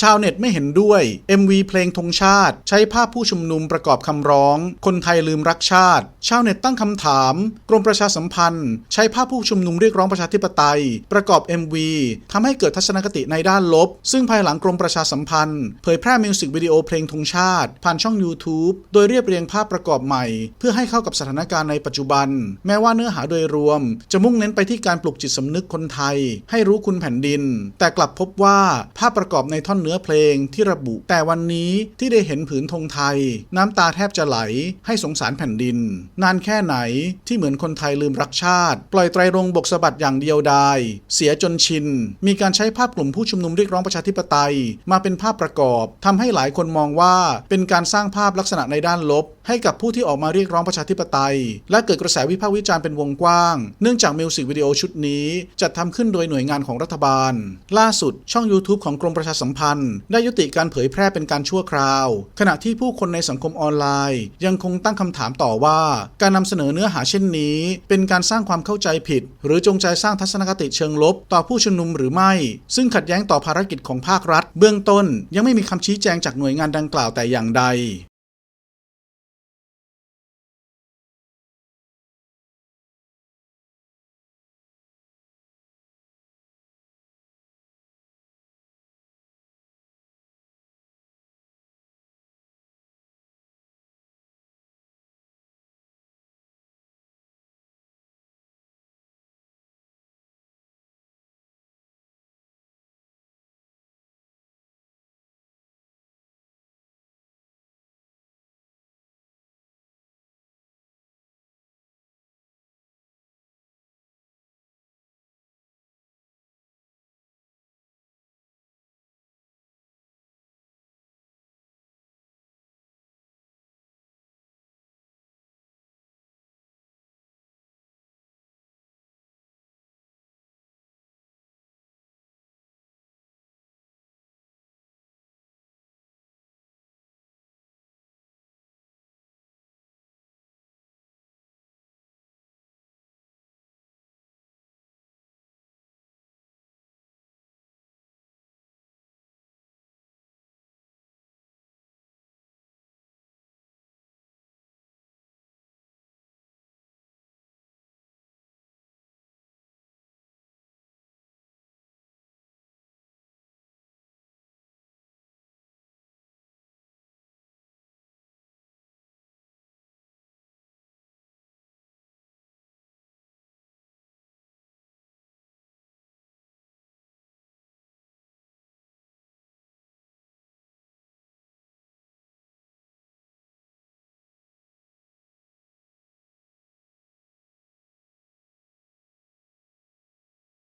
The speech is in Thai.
ชาวเน็ตไม่เห็นด้วย MV เพลงธงชาติ ใช้ภาพผู้ชุมนุมประกอบคำร้อง คนไทยลืมรักชาติ ชาวเน็ตตั้งคำถาม กรมประชาสัมพันธ์ ใช้ภาพผู้ชุมนุมเรียกร้องประชาธิปไตย ประกอบ MV ทำให้เกิดทัศนคติในด้านลบ ซึ่งภายหลังกรมประชาสัมพันธ์ เผยแพร่มิวสิกวิดีโอเพลงธงชาติ ผ่านช่อง YouTube โดยเรียบเรียงภาพประกอบใหม่ เพื่อให้เข้ากับสถานการณ์ในปัจจุบัน แม้ว่าเนื้อหาโดยรวม จะมุ่งเน้นไปที่การปลุกจิตสำนึกคนไทย ให้รู้คุณแผ่นดิน แต่กลับพบว่าภาพประกอบในท่อนเนื้อเพลงที่ระบุ แต่วันนี้ที่ได้เห็นผืนธงไทย น้ำตาแทบจะไหลให้สงสารแผ่นดิน นานแค่ไหนที่เหมือนคนไทยลืมรักชาติ ปล่อยไตรรงบกสะบัดอย่างเดียวดาย เสียจนชิน มีการใช้ภาพกลุ่มผู้ชุมนุมเรียกร้องประชาธิปไตย มาเป็นภาพประกอบทำให้หลายคนมองว่าเป็นการสร้างภาพลักษณะในด้านลบ ให้กับผู้ที่ออกมาเรียกร้องประชาธิปไตย และเกิดกระแสวิพากษ์วิจารณ์เป็นวงกว้าง เนื่องจากมิวสิกวิดีโอชุดนี้จัดทำขึ้นโดยหน่วยงานของรัฐบาล ล่าสุดช่อง YouTube ของกรมประชาสัมพันธ์ได้ยุติการเผยแพร่เป็นการชั่วคราว ขณะที่ผู้คนในสังคมออนไลน์ ยังคงตั้งคำถามต่อว่า การนำเสนอเนื้อหาเช่นนี้ เป็นการสร้างความเข้าใจผิด หรือจงใจสร้างทัศนคติเชิงลบ ต่อผู้ชุมนุมหรือไม่ ซึ่งขัดแย้งต่อภารกิจของภาครัฐ เบื้องต้นยังไม่มีคำชี้แจงจากหน่วยงานดังกล่าวแต่อย่างใด